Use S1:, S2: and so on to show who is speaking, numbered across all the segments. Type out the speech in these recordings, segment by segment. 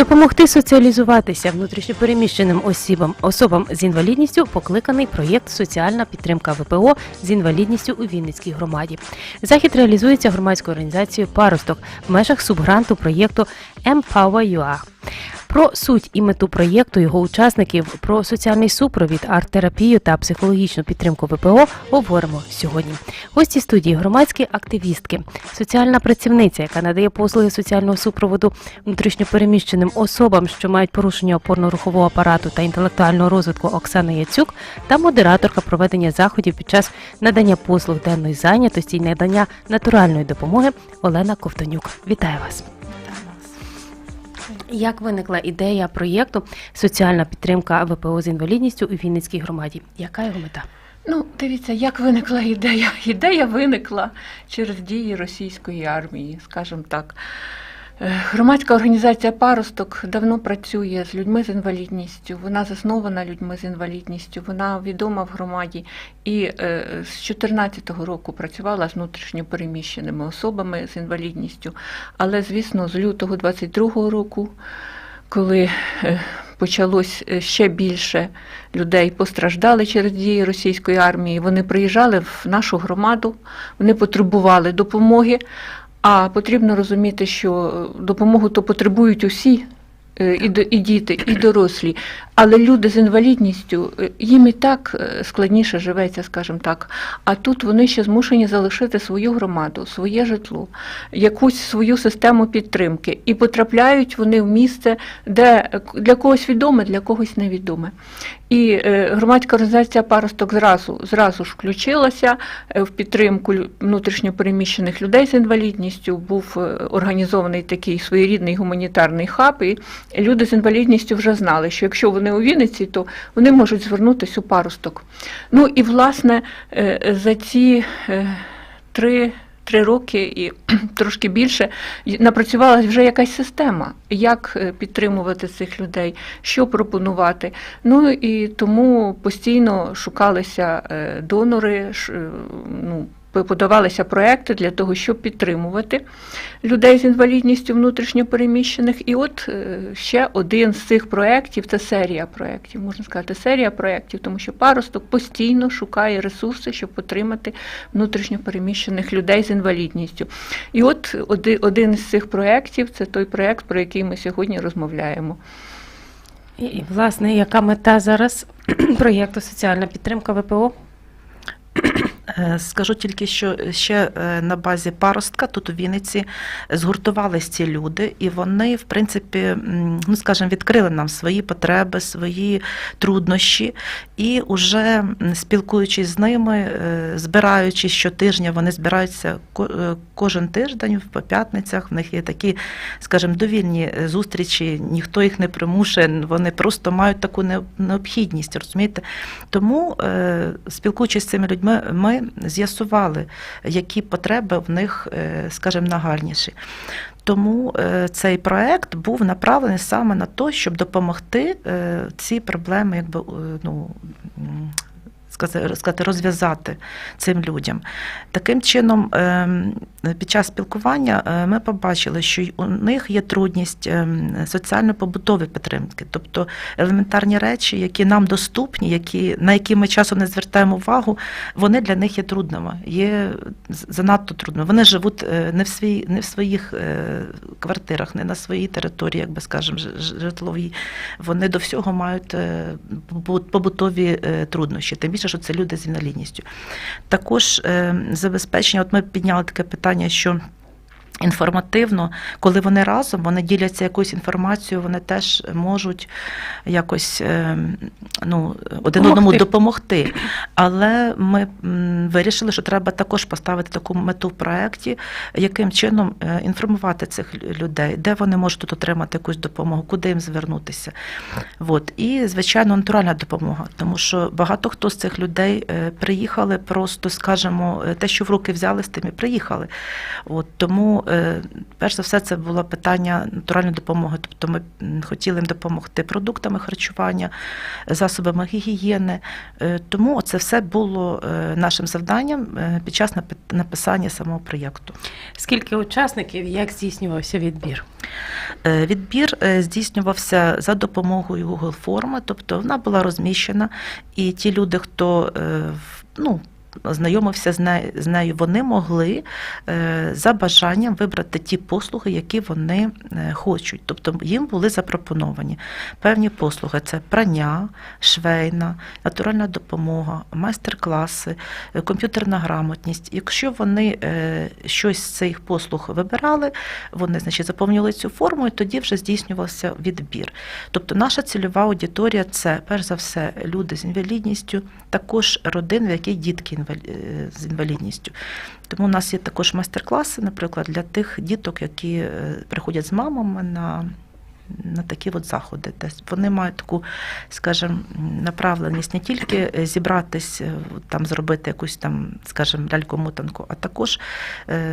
S1: Допомогти соціалізуватися внутрішньопереміщеним осібам особам з інвалідністю покликаний проєкт Соціальна підтримка ВПО з інвалідністю у Вінницькій громаді. Захід реалізується громадською організацією Паросток в межах субгранту проєкту Empower.ua. Про суть і мету проєкту, його учасників, про соціальний супровід, арт-терапію та психологічну підтримку ВПО говоримо сьогодні. Гості студії громадські активістки, соціальна працівниця, яка надає послуги соціального супроводу внутрішньопереміщеним особам, що мають порушення опорно-рухового апарату та інтелектуального розвитку Оксана Яцюк, та модераторка проведення заходів під час надання послуг денної зайнятості і надання натуральної допомоги Олена Ковтонюк. Вітаю вас! Як виникла ідея проєкту Соціальна підтримка ВПО з інвалідністю у Вінницькій громаді? Яка його мета?
S2: Ну, дивіться, як виникла ідея. Ідея виникла через дії російської армії, скажімо так. Е, Громадська організація Паросток давно працює з людьми з інвалідністю. Вона заснована людьми з інвалідністю, вона відома в громаді і е, з 2014 року працювала з внутрішньо переміщеними особами з інвалідністю. Але, звісно, з лютого 22 року, коли е, почалось ще більше людей постраждали через дії російської армії. Вони приїжджали в нашу громаду, вони потребували допомоги. А потрібно розуміти, що е, допомогу то потребують усі. е, І, до- і діти, і дорослі, але люди з інвалідністю е, їм і так складніше живеться, скажімо так. А тут вони ще змушені залишити свою громаду, своє житло, якусь свою систему підтримки, і потрапляють вони в місце, де для когось відоме, для когось невідоме. І е, громадська організація Паросток зразу, зразу ж включилася е, в підтримку внутрішньопереміщених людей з інвалідністю. Був е, організований такий своєрідний гуманітарний хаб, і люди з інвалідністю вже знали, що якщо вони у Вінниці, то вони можуть звернутися у паросток. Ну і власне за ці три. Три роки і трошки більше напрацювалася вже якась система, як е, підтримувати цих людей, що пропонувати. Ну і тому постійно шукалися е, донори, е, ну, подавалися проекти для того, щоб підтримувати людей з інвалідністю внутрішньопереміщених. І от е, ще один з цих проєктів це серія проєктів, можна сказати, серія проєктів, тому що паросток постійно шукає ресурси, щоб підтримати внутрішньопереміщених людей з інвалідністю. І от один із цих проєктів це той проєкт, про який ми сьогодні розмовляємо.
S1: І, власне, яка мета зараз проєкту Соціальна підтримка ВПО?
S3: Е, Скажу тільки, що ще е, на базі паростка тут у Вінниці згуртувались ці люди, і вони, в принципі, ну скажімо, відкрили нам свої потреби, свої труднощі, і вже спілкуючись з ними, е, збираючись щотижня, вони збираються кожен тиждень по п'ятницях. В них є такі, скажімо, довільні зустрічі, ніхто їх не примушує, вони просто мають таку необхідність, розумієте? Тому, спілкуючись з цими людьми, ми з'ясували, які потреби в них, е, скажімо, нагальніші. Тому е, цей проект був направлений саме на те, щоб допомогти е, ці проблеми, якби ну. сказати, розв'язати цим людям. Таким чином, ем, під час спілкування е, ми побачили, що у них є трудність ем, соціально-побутової підтримки, тобто елементарні речі, які нам доступні, які, на які ми часом не звертаємо увагу, вони для них є трудними, є занадто трудними. Вони живуть е, не в, свій, не в своїх е, квартирах, не на своїй території, як би скажемо, житловій. Вони до всього мають е, побутові е, труднощі, тим більше, що це люди з інвалідністю. Також е, забезпечення, от ми підняли таке питання, що інформативно, коли вони разом, вони діляться якоюсь інформацією, вони теж можуть якось е, ну, один
S1: Допомогти.
S3: одному допомогти. Але ми вирішили, що треба також поставити таку мету в проєкті, яким чином е, інформувати цих людей, де вони можуть тут отримати якусь допомогу, куди їм звернутися. От. І, звичайно, натуральна допомога, тому що багато хто з цих людей е, приїхали просто, скажімо, те, що в руки взяли, з тим і приїхали. От, тому перш за все, це було питання натуральної допомоги. Тобто ми хотіли їм допомогти продуктами харчування, засобами гігієни. Е, Тому це все було е, нашим завданням е, під час написання самого проєкту.
S1: Скільки учасників, як здійснювався відбір?
S3: Е, Відбір е, здійснювався за допомогою Google форми, тобто вона була розміщена, і ті люди, хто е, ну, знайомився з нею, вони могли е, за бажанням вибрати ті послуги, які вони е, хочуть. Тобто їм були запропоновані певні послуги: це прання, швейна, натуральна допомога, майстер-класи, е, комп'ютерна грамотність. Якщо вони щось з цих послуг вибирали, вони значить, заповнювали цю форму, і тоді вже здійснювався відбір. Тобто наша цільова аудиторія це перш за все люди з інвалідністю, також родини, в яких дітки з інвалідністю. Тому у нас є також майстер-класи, наприклад, для тих діток, які е, приходять з мамами на. На такі от заходи, де вони мають таку, скажімо, направленість не тільки е, зібратись, е, там зробити якусь там, скажімо, ляльку-мутанку, а також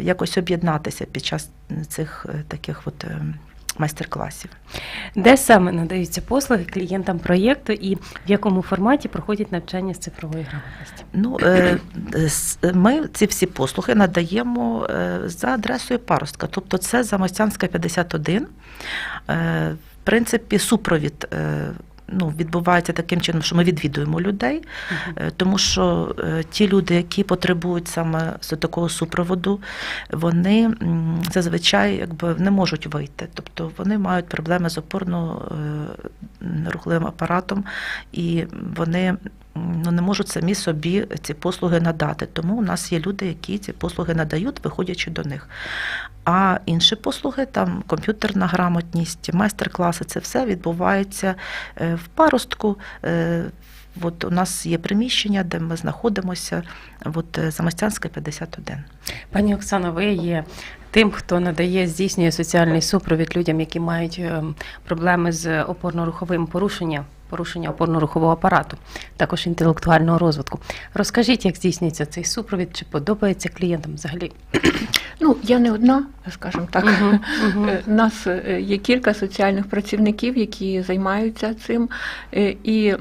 S3: якось об'єднатися під час цих таких от майстер-класів.
S1: Де саме надаються послуги клієнтам проєкту і в якому форматі проходять навчання з цифрової грамотності?
S3: Ну, е, ми ці всі послуги надаємо е, за адресою паростка, тобто це Замостянська 51. Е, В принципі, супровід. Е, Ну, відбувається таким чином, що ми відвідуємо людей, Е, тому що е, ті люди, які потребують саме такого супроводу, вони зазвичай якби не можуть вийти. Тобто вони мають проблеми з опорно-рухливим апаратом, і вони ну, не можуть самі собі ці послуги надати. Тому у нас є люди, які ці послуги надають, виходячи до них. А інші послуги, там комп'ютерна грамотність, майстер-класи, це все відбувається е, в паростку. Е, От у нас є приміщення, де ми знаходимося, от е, Замостянська 51.
S1: Пані Оксано, ви є тим, хто надає, здійснює соціальний супровід людям, які мають ем, проблеми з опорно-руховим порушенням, порушення опорно-рухового апарату, також інтелектуального розвитку. Розкажіть, як здійснюється цей супровід, чи подобається клієнтам взагалі?
S2: Ну, я не одна, скажімо так.
S1: Мгм, мгм.
S2: Е, У нас е, є кілька соціальних працівників, які займаються цим. Е, І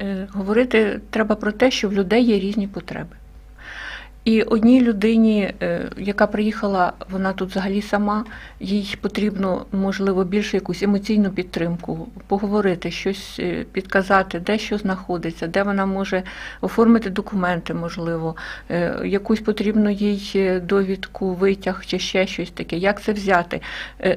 S2: е, говорити треба про те, що в людей є різні потреби. І одній людині, е, яка приїхала, вона тут взагалі сама, їй потрібно, можливо, більше якусь емоційну підтримку, поговорити, щось е, підказати, де що знаходиться, де вона може оформити документи, можливо, е, якусь потрібно їй довідку, витяг чи ще щось таке. Як це взяти?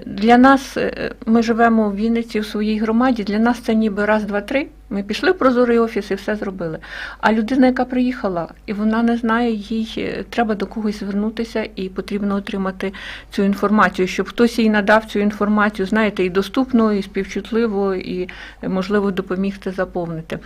S2: Для нас ми живемо в Вінниці в своїй громаді. Для нас це ніби раз, два, три. Ми пішли в прозорий офіс і все зробили. А людина, яка приїхала, і вона не знає, їй е, треба до когось звернутися, і потрібно отримати цю інформацію, щоб хтось їй надав цю інформацію, знаєте, і доступно, і співчутливо, і е, можливо допоміг це заповнити.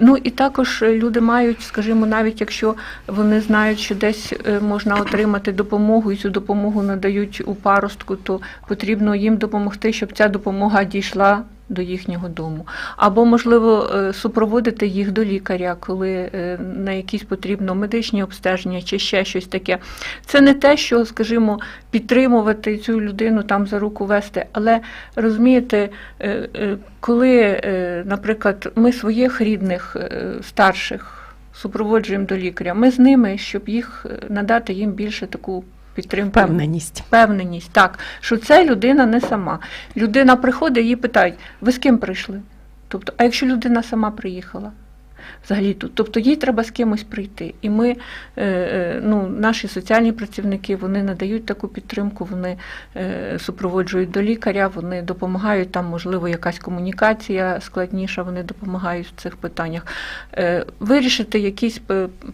S2: Ну і також е, люди мають, скажімо, навіть якщо вони знають, що десь можна отримати допомогу, і цю допомогу надають у паростку, то потрібно їм допомогти, щоб ця допомога дійшла. До їхнього дому, або можливо е, супроводити їх до лікаря, коли е, на якісь потрібно медичні обстеження чи ще щось таке. Це не те, що, скажімо, підтримувати цю людину там за руку вести, але розумієте, е, коли, наприклад, ми своїх рідних старших супроводжуємо до лікаря, ми з ними, щоб їх надати їм більше таку підтримку.
S1: Певненість.
S2: Певненість, так, що це людина не сама. Людина приходить, її питають, ви з ким прийшли? Тобто, а якщо людина сама приїхала? Взагалі тут, тобто їй треба з кимось прийти. І ми, е, е, ну, наші соціальні працівники, вони надають таку підтримку, вони е, супроводжують до лікаря, вони допомагають там, можливо, якась комунікація складніша, вони допомагають в цих питаннях. Вирішити якісь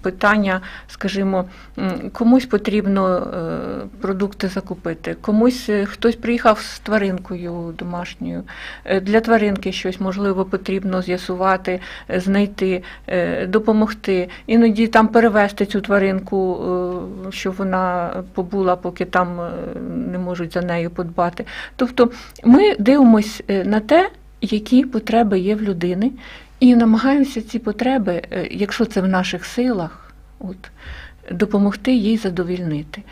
S2: питання, скажімо, комусь потрібно продукти закупити, комусь хтось приїхав з тваринкою домашньою. Для тваринки щось можливо потрібно з'ясувати, знайти, е, допомогти. Іноді там перевести цю тваринку, е, щоб вона побула, поки там е, не можуть за нею подбати. Тобто ми дивимося на те, які потреби є в людини, і намагаємося ці потреби, якщо це в наших силах, от, допомогти їй задовільнити.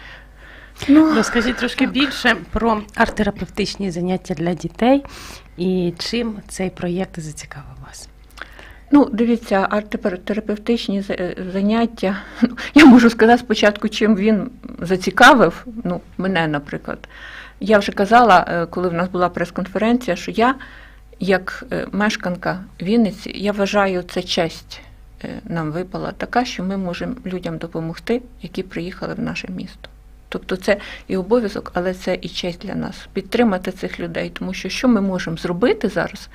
S2: Ну,
S1: Розкажіть трошки
S2: так.
S1: більше про арт-терапевтичні заняття для дітей і чим цей проєкт зацікавив вас.
S2: Ну, дивіться, арт-терапевтичні е, заняття. Ну, я можу сказати спочатку, чим він зацікавив. Ну, мене, наприклад. Я вже казала, е, коли в нас була прес-конференція, що я, як е, мешканка Вінниці, я вважаю, це честь нам випала така, що ми можемо людям допомогти, які приїхали в наше місто. Тобто це і обов'язок, але це і честь для нас підтримати цих людей, тому що що ми можемо зробити зараз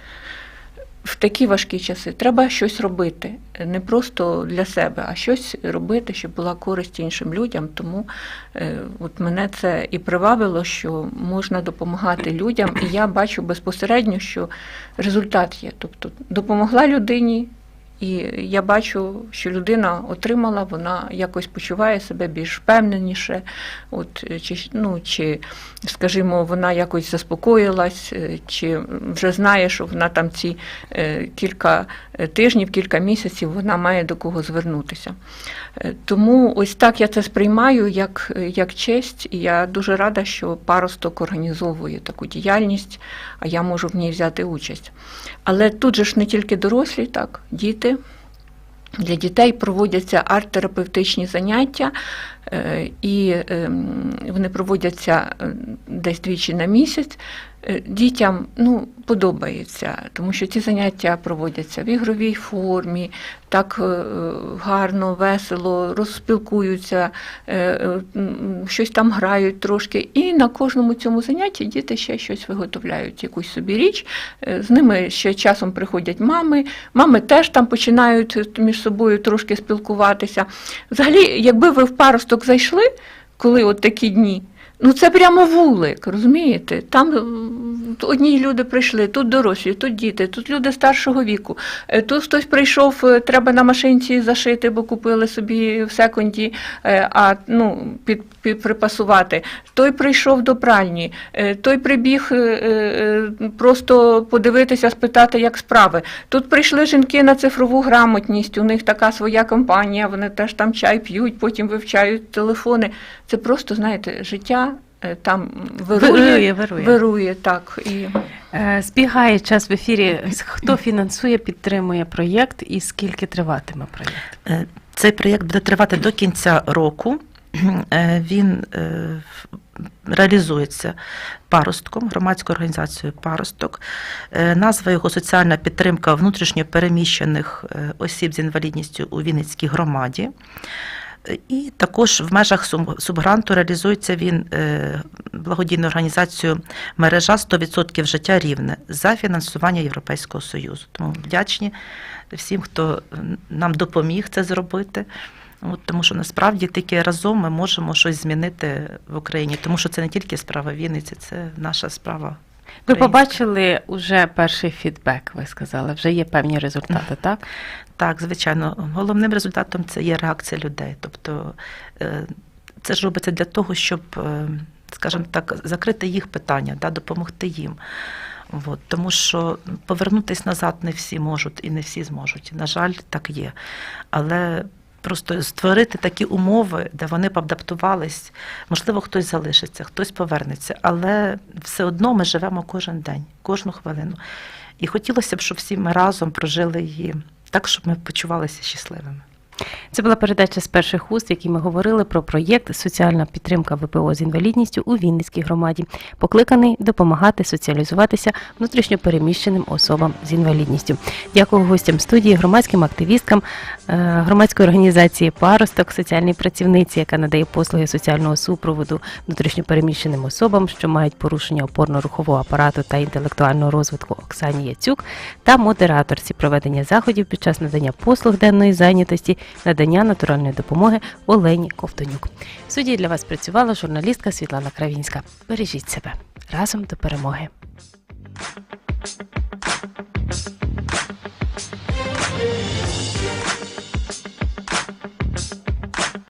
S2: в такі важкі часи? Треба щось робити, не просто для себе, а щось робити, щоб була користь іншим людям. Тому е, от мене це і привабило, що можна допомагати людям, і я бачу безпосередньо, що результат є. Тобто допомогла людині. І я бачу, що людина отримала, вона якось почуває себе більш впевненіше, от, е, чи, ну, чи, скажімо, вона якось заспокоїлась, е, чи вже знає, що вона там ці е, кілька тижнів, кілька місяців вона має до кого звернутися. Е, Тому ось так я це сприймаю як, е, як честь, і я дуже рада, що паросток організовує таку діяльність, а я можу в ній взяти участь. Але тут же ж не тільки дорослі, так, діти. Для дітей проводяться арт-терапевтичні заняття, е, і ем, вони проводяться е, десь двічі на місяць. Е, Дітям ну, подобається, тому що ці заняття проводяться в ігровій формі, так е, гарно, весело, розспілкуються, е, щось там грають трошки. І на кожному цьому занятті діти ще щось виготовляють, якусь собі річ. З ними ще часом приходять мами. Мами теж там починають між собою трошки спілкуватися. Взагалі, якби ви в паросток зайшли, коли от такі дні. Ну, це прямо вулик, розумієте? Там одні люди прийшли, тут дорослі, тут діти, тут люди старшого віку. Е, Тут хтось прийшов, е, треба на машинці зашити, бо купили собі в секунді, е, а ну, під, припасувати. Той прийшов до пральні, е, той прибіг е, е, просто подивитися, спитати, як справи. Тут прийшли жінки на цифрову грамотність, у них така своя компанія, вони теж там чай п'ють, потім вивчають телефони. Це просто, знаєте, життя там вирує,
S1: Вирує, вирує.
S2: вирує так. І...
S1: Збігає час в ефірі. Хто фінансує, підтримує проєкт і скільки триватиме проєкт?
S3: Цей проєкт буде тривати до кінця року. Е, Він е, реалізується паростком, громадською організацією Паросток. Е, Назва його соціальна підтримка внутрішньо переміщених осіб з інвалідністю у Вінницькій громаді. І також в межах субгранту реалізується він благодійною організацією мережа 100% життя рівне за фінансування Європейського Союзу. Тому вдячні всім, хто нам допоміг це зробити. От, тому що насправді тільки разом ми можемо щось змінити в Україні, тому що це не тільки справа Вінниці, це наша справа.
S1: Ви побачили уже перший фідбек, ви сказали, вже є певні результати, так?
S3: Так, звичайно, головним результатом це є реакція людей. Тобто е, це ж робиться для того, щоб, е, скажімо так, закрити їх питання, да, допомогти їм. От, тому що повернутися назад не всі можуть і не всі зможуть. На жаль, так є. Але просто створити такі умови, де вони б адаптувались, можливо, хтось залишиться, хтось повернеться, але все одно ми живемо кожен день, кожну хвилину. І хотілося б, щоб всі ми разом прожили її так, щоб ми почувалися щасливими.
S1: Це була передача з перших уст, в якій ми говорили про проєкт Соціальна підтримка ВПО з інвалідністю у Вінницькій громаді, покликаний допомагати соціалізуватися внутрішньопереміщеним особам з інвалідністю. Дякую гостям студії, громадським активісткам громадської організації Паросток, соціальній працівниці, яка надає послуги соціального супроводу внутрішньопереміщеним особам, що мають порушення опорно-рухового апарату та інтелектуального розвитку Оксані Яцюк, та модераторці проведення заходів під час надання послуг денної зайнятості, надання натуральної допомоги Олені Ковтонюк. В суді для вас працювала журналістка Світлана Кравінська. Бережіть себе разом до перемоги.